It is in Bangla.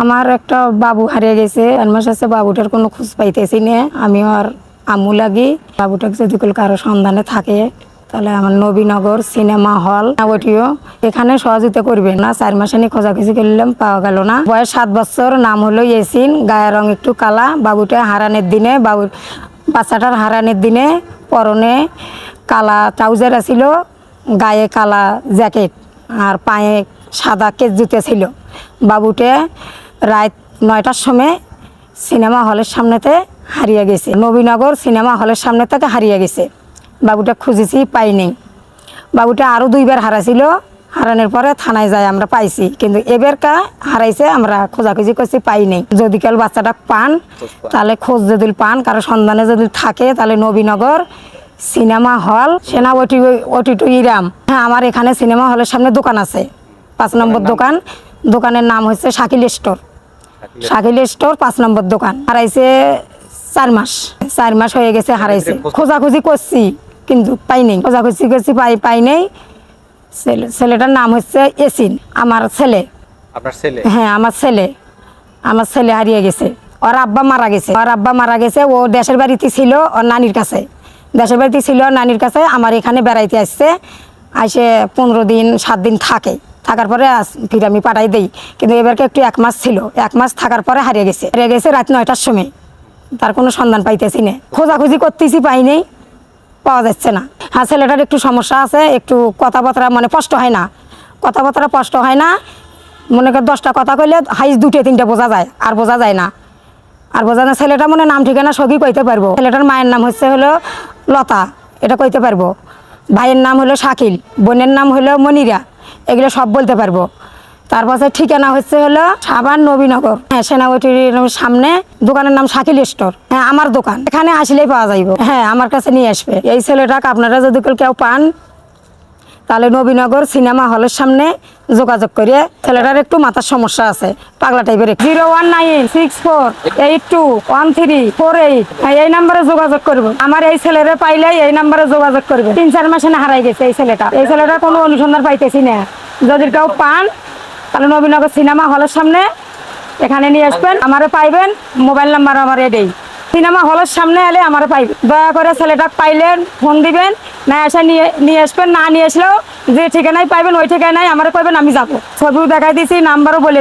আমার একটা বাবু হারিয়ে গেছে। এক মাস আছে বাবুটার কোনো খোঁজ পাইতেছি না। আমি আর আম্মু লাগি। বাবুটাকে যদি কোনো কারও সন্ধানে থাকে, তাহলে আমার নবীনগর সিনেমা হল ওটিও এখানে সহযোগিতা করবে না। চার মাসে নিয়ে খোঁজাখুঁজি করলাম পাওয়া গেল না। বয়স সাত বছর, নাম হলো ইয়েসিন। গায়ের রং একটু কালা। বাবুটা হারানের দিনে বাবুর বাচ্চাটার হারানের দিনে পরনে কালা ট্রাউজার আছিল, গায়ে কালা জ্যাকেট আর পায়ে সাদা কেস জুতে ছিল। বাবুটে রাত নয়টার সময় সিনেমা হলের সামনেতে হারিয়ে গেছে। নবীনগর সিনেমা হলের সামনে থেকে হারিয়ে গেছে। বাবুটা খুঁজেছি পাইনি। বাবুটা আরও দুইবার হারাছিল। হারানোর পরে থানায় যায় আমরা পাইছি। কিন্তু এবার কা হারাইছে আমরা খোঁজাখুঁজি করছি পাইনি। যদি কাল বাচ্চাটা পান তাহলে খোঁজ যদি পান কারও সন্ধানে যদি থাকে তাহলে নবীনগর সিনেমা হল সেনা ওটি ওটি টু ইরাম। হ্যাঁ আমার এখানে সিনেমা হলের সামনে দোকান আছে। পাঁচ নম্বর দোকান। দোকানের নাম হচ্ছে শাকিল স্টোর। শাকিল স্টোর পাঁচ নম্বর দোকান। হারাইছে চার মাস। চার মাস হয়ে গেছে হারাইছে। খোঁজাখুঁজি করছি কিন্তু পাইনি খোঁজাখুঁজি করছি পাই পাই নেই। ছেলে ছেলেটার নাম হচ্ছে এসিন আমার ছেলে। আপনার ছেলে? হ্যাঁ আমার ছেলে। আমার ছেলে হারিয়ে গেছে। ওর আব্বা মারা গেছে। ওর আব্বা মারা গেছে ও দেশের বাড়িতে ছিল ওর নানির কাছে। দেশের বাড়িতে ছিল ওর নানির কাছে আমার এখানে বেড়াইতে আসছে। আসে পনেরো দিন সাত দিন থাকে। থাকার পরে ফির আমি পাঠাই দিই। কিন্তু এবারকে একটু এক মাস ছিল। এক মাস থাকার পরে হারিয়ে গেছে। হারিয়ে গেছে রাত নয়টার সময়। তার কোনো সন্ধান পাইতেছি না। খোঁজাখুঁজি করতেছি, পাই নেই। পাওয়া যাচ্ছে না। হ্যাঁ ছেলেটার একটু সমস্যা আছে, একটু কথাবার্তা মানে স্পষ্ট হয় না। কথাবার্তা স্পষ্ট হয় না। মনে কর দশটা কথা কইলে হাইস দুটো তিনটা বোঝা যায়। আর বোঝা যায় না। আর বোঝা না, ছেলেটা মনে নাম ঠিকানা সবই কইতে পারব। ছেলেটার মায়ের নাম হচ্ছে হলো লতা। এটা কইতে পারব। ভাইয়ের নাম হলো শাকিল। বোনের নাম হলো মনিরা। এগুলো সব বলতে পারব। তারপরে ঠিকানা হচ্ছে হলো সাবান নবীনগর। হ্যাঁ সেনাবতীর সামনে। দোকানের নাম শাকিল স্টোর। হ্যাঁ আমার দোকান। এখানে আসলেই পাওয়া যাইব। হ্যাঁ আমার কাছে নিয়ে আসবে। এই ছেলেটাকে আপনারা যদি কেউ পান তাহলে নবীনগর সিনেমা হলের সামনে যোগাযোগ করে ছেলেটার একটু মাথার সমস্যা আছে, পাগলা টাইপের zero one nine six four eight two one three four eight. এই নাম্বারে যোগাযোগ করব। আমার এই ছেলেরা পাইলে এই নাম্বারে যোগাযোগ করবে। তিন চার মাসে না হারাই গেছে এই ছেলেটা। এই ছেলেটার কোনো অনুসন্ধান পাইতেছি না। যদি কেউ পান, তাহলে নবীনগর সিনেমা হলের সামনে এখানে নিয়ে আসবেন আমারও পাইবেন, মোবাইল নাম্বার আমার এটাই সিনেমা হলের সামনে এলে আমার পাইবেন দয়া করে ছেলেটা পাইলেন, ফোন দিবেন, না এসে নিয়ে নিয়ে আসবেন, না নিয়ে আসলেও যে ঠিকানায় পাইবেন, ওই ঠিকানায় আমার কইবেন, আমি যাব। ছবিও দেখাই দিয়েছি নাম্বারও বলে